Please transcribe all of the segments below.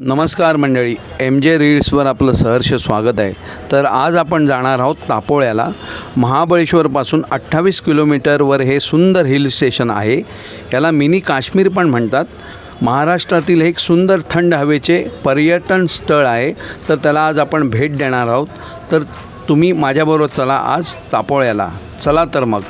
नमस्कार मंडळी एम जे रीड्सवर आपलं सहर्ष स्वागत आहे. तर आज आपण जाणार आहोत तापोळ्याला. महाबळेश्वरपासून अठ्ठावीस किलोमीटरवर हे सुंदर हिल स्टेशन आहे. याला मिनी काश्मीर पण म्हणतात. महाराष्ट्रातील एक सुंदर थंड हवेचे पर्यटन स्थळ आहे. तर त्याला आज आपण भेट देणार आहोत. तर तुम्ही माझ्याबरोबर चला आज तापोळ्याला. चला तर मग.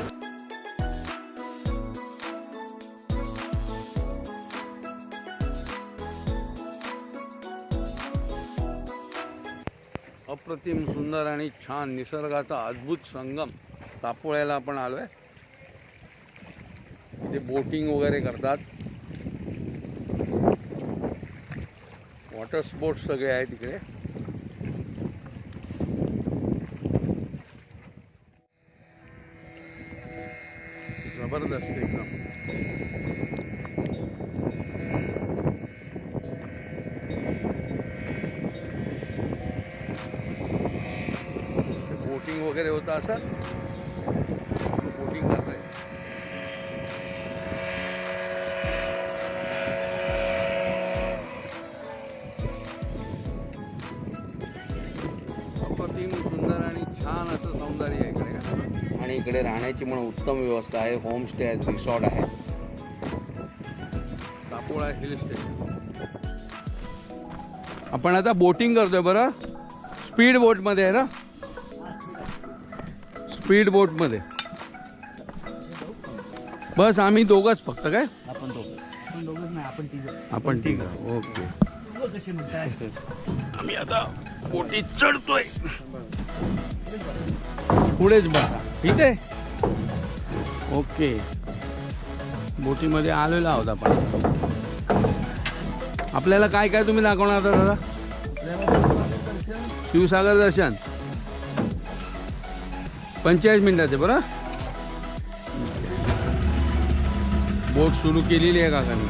आणि छान निसर्गाचा अद्भुत संगम तापोळ्याला आपण आलो आहे ते बोटिंग वगैरे करतात. वॉटर स्पोर्ट्स सगळे आहेत तिकडे जबरदस्त एकदम बोटिंग वगैरे होतं असं बोटिंग अप्रतिम सुंदर आणि छान असं सौंदर्य आहे इकडे. आणि इकडे राहण्याची म्हणून उत्तम व्यवस्था आहे. होमस्टे आहेत रिसॉर्ट आहे. Tapola hill station. आपण आता बोटिंग करतोय बरं. स्पीड बोटमध्ये आहे ना? स्पीड बोटमध्ये बस आम्ही दोघंच फक्त काय? आपण दोघं. आपण दोघंच नाही आपण तिघं. आपण ठीक आहे ओके. तुझं कसे म्हणताय? आम्ही आता बोटीत चढतोय. पुढेच बघा ठीक आहे? ओके. बोटीमध्ये आलेलो आहोत आपण. आपल्याला काय काय तुम्ही दाखवणार आता दादा? शिवसागर दर्शन. पंचेचाळीस मिनिटाचे बरं? बोट सुरू केलेली आहे काकांनी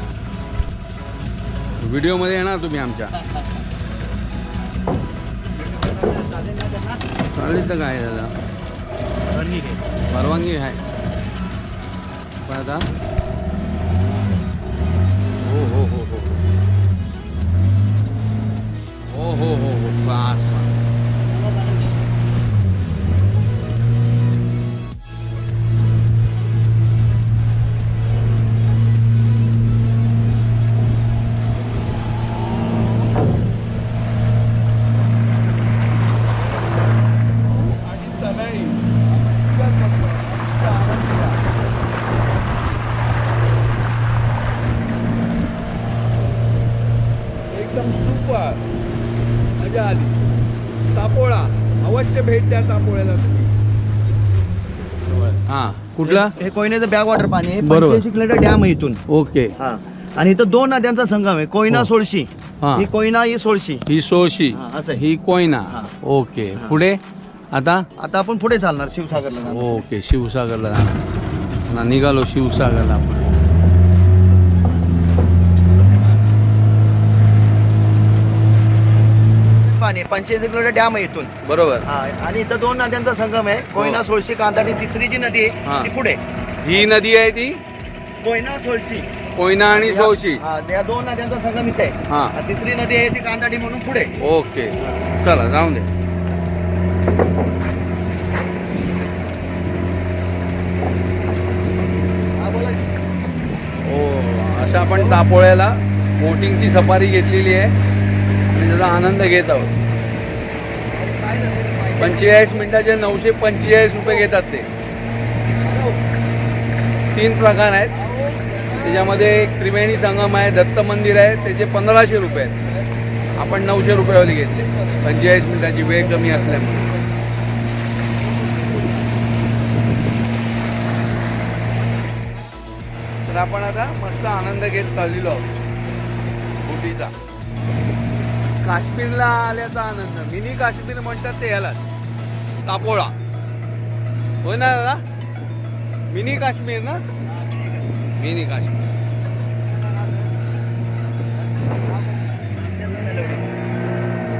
व्हिडिओमध्ये येणार तुम्ही आमच्या. चालेल तर काय दादा? परवानगी आहे. पण आता. हो हो हो हो. हो हो हो हो. एकदम सुपर. मजा आली. तापोळा. अवश्य भेट द्या तापोळ्याला तुम्ही. हा कुठला? हे कोयनेचं बॅक वॉटर पाणी आहे. बरोबर. पंच्याऐंशी किलोमीटर डॅम आहे इथून. ओके. हा. आणि इथं दोन नद्यांचा संगम आहे. कोयना हो. सोळशी. हा. ही कोयना ही सोळशी. ही सोळशी. हा, असं आहे. ही कोयना. हा. ओके. पुढे? आता? आता आपण पुढे चालणार शिवसागरला जाणार. ओके शिवसागरला जाणार. ना निघालो शिवसागरला आपण. पाणी पंच्याऐंशी किलोमीटर डॅम आहे इथून. बरोबर. हा आणि इथं दोन नद्यांचा संगम आहे. कोयना हो. सोळशी कांदाटी तिसरी जी नदी हा. आहे ती पुढे ही नदी आहे ती? कोयना सोळशी. कोयना आणि सोळशी. हा या दोन नद्यांचा संगम इथे आहे. हा. तिसरी नदी आहे ती कांदाटी म्हणून पुढे. ओके. चला जाऊन दे. हा, बोला की. असं आपण तापोळ्याला बोटिंगची सफारी घेतलेली आहे. आणि त्याचा आनंद घेत आहोत? पंचेचाळीस मिनिटाचे नऊशे पंचेचाळीस रुपये घेतात ते. तीन प्रकार आहेत. त्याच्यामध्ये एक त्रिवेणी संगम आहे दत्त मंदिर आहे त्याचे पंधराशे रुपये आहेत. आपण नऊशे रुपयावाली घेतले. पंचेचाळीस मिनिटाची वेळ कमी असल्यामुळे. तर आपण आता मस्त आनंद घेत चाललेलो आहोत. बोटीचा काश्मीरला आल्याचा आनंद. मिनी काश्मीर म्हणतात ते यालाच. तापोळा. होय ना दादा? मिनी काश्मीर ना? मिनी काश्मीर.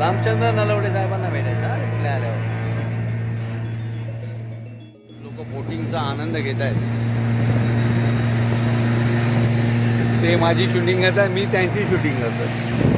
रामचंद्र नलवडे साहेबांना भेटायचा इथल्या आल्यावर. लोक बोटिंगचा आनंद घेत आहेत. ते माझी शूटिंग करतात मी त्यांची शूटिंग करतो.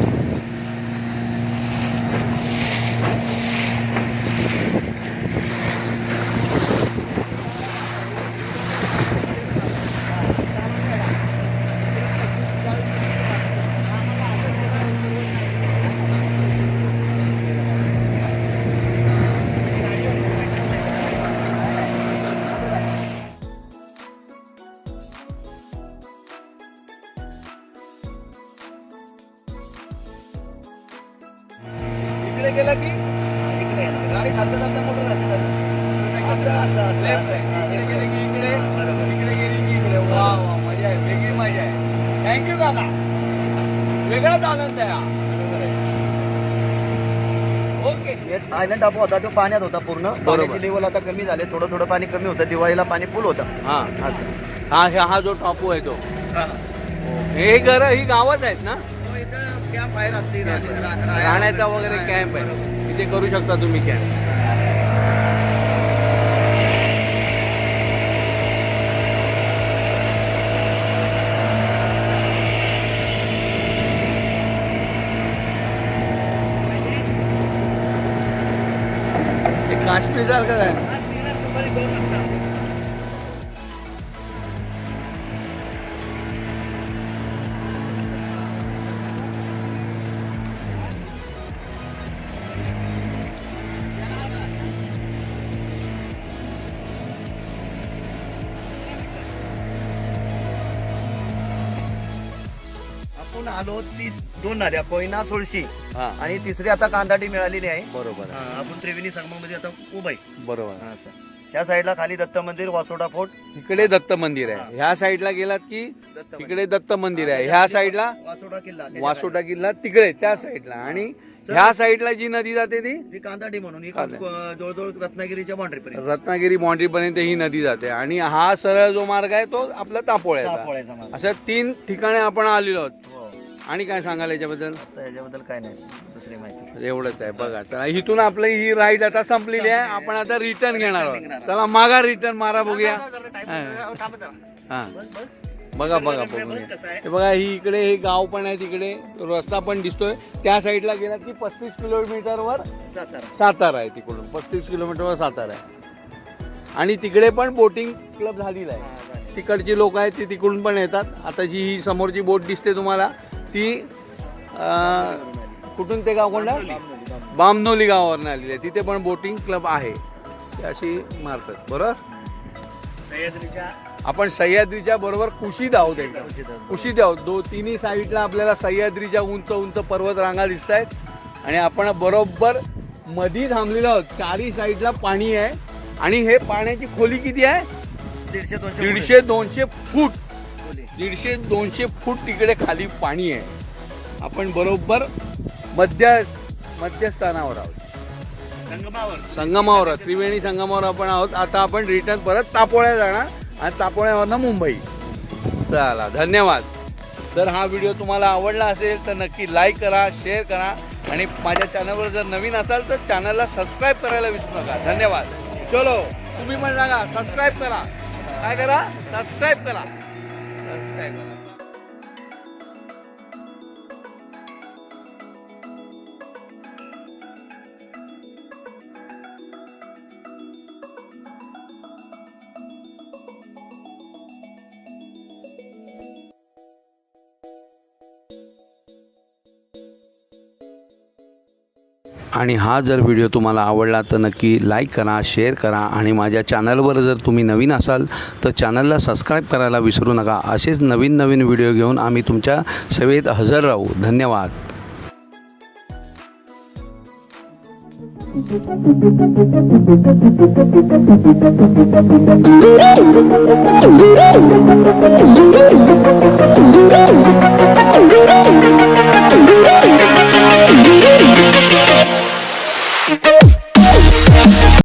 इकडे गेली की वा मजा आहे. वेगळी मजा आहे. थँक्यू काका. वेगळाच आनंद आहे हा. बरोबर आहे. ओके आयलंड टापू होता. तो पाण्यात होता पूर्ण. पाण्याची लेवल आता कमी झाले. थोडं थोडं पाणी कमी होतं. दिवाळीला पाणी फुल होतं. हा. हा हा हा जो टापू आहे तो. हे. घर ही गावात आहेत ना? कॅम्प आहे रात्री राहण्याचा वगैरे कॅम्प आहे. तिथे करू शकता तुम्ही कॅम्प काश्मीर सारखं आहे आपण आलो ती दोन नद्या कोयना सोळशी. हा. आणि तिसरी आता कांदाटी मिळालेली आहे. बरोबर. आपण त्रिवेणी संगमामध्ये आता उभा आहे. बरोबर. असं. त्या साईडला खाली दत्त मंदिर वासोटा फोर्ट. इकडे दत्त मंदिर आहे. ह्या साईडला गेलात की दत्त मंदिर. इकडे दत्त मंदिर आहे. ह्या साईडला वासोटा किल्ला त्याच्या वासोटा किल्ला तिकडे त्या साईडला. आणि ह्या साईडला जी नदी जाते ती? ती कांदाटी म्हणून. ही कांदा. अं, जवळजवळ रत्नागिरीच्या बाउंड्री पर्यंत रत्नागिरी बाउंड्री पर्यंत ही नदी जाते. आणि हा सरळ जो मार्ग आहे तो आपला तापोळ्याचा. तापोळ्याचा मार्ग. अशा तीन ठिकाणी आपण आलेलो आहोत. आणि काय सांगाल याच्याबद्दल? याच्याबद्दल काय नाही दुसरी माहिती. एवढंच आहे बघा तर इथून आपलं ही राईड आता संपलेली आहे. आपण आता रिटर्न घेणार आहोत. चला मागा रिटर्न मारा बघूया. हा. बघा बघा बघूया. हे बघा ही इकडे हे गाव पण आहे तिकडे. रस्ता पण दिसतोय. त्या साईडला गेला की पस्तीस किलोमीटरवर सातारा. सातारा आहे तिकडून. पस्तीस किलोमीटरवर सातारा आहे. आणि तिकडे पण बोटिंग क्लब झालेला आहे. तिकडची लोक आहेत ती तिकडून पण येतात. आता जी ही समोरची बोट दिसते तुम्हाला. ती कुठून ते गाव कोणतं बामनोली. गावावरून आलेली आहे. तिथे पण बोटिंग क्लब आहे. अशी मारतात बरोबर सह्याद्रीच्या आपण सह्याद्रीच्या बरोबर कुशीत आहोत एकदम. कुशीत आहोत. दो तिन्ही साईडला आपल्याला सह्याद्रीच्या उंच उंच पर्वत रांगा दिसत आहेत. आणि आपण बरोबर मधी थांबलेलो आहोत. चारी साईडला पाणी आहे. आणि हे पाण्याची खोली किती आहे? दीडशे दोनशे फूट. दीडशे दोनशे फूट तिकडे खाली पाणी आहे. आपण बरोबर मध्य मध्यस्थानावर आहोत. संगमावर. संगमावर त्रिवेणी संगमावर आपण आहोत. आता आपण रिटर्न परत तापोळ्या जाणार आणि तापोळ्यावरनं मुंबई. चला धन्यवाद. जर हा व्हिडिओ तुम्हाला आवडला असेल तर नक्की लाईक करा शेअर करा. आणि माझ्या चॅनलवर जर नवीन असाल तर चॅनलला सबस्क्राईब करायला विसरू नका. धन्यवाद. चलो तुम्ही पण सांगा सबस्क्राईब करा. काय करा? सबस्क्राईब करा. सबस्क्राईब करा आणि हा जर व्हिडिओ तुम्हाला आवडला तर नक्की लाईक करा शेअर करा आणि माझ्या चॅनलवर जर तुम्ही नवीन असाल तर चॅनलला सबस्क्राईब करायला विसरू नका. असेच नवीन नवीन व्हिडिओ घेऊन आम्ही तुमच्या सेवेत हजर राहू. धन्यवाद.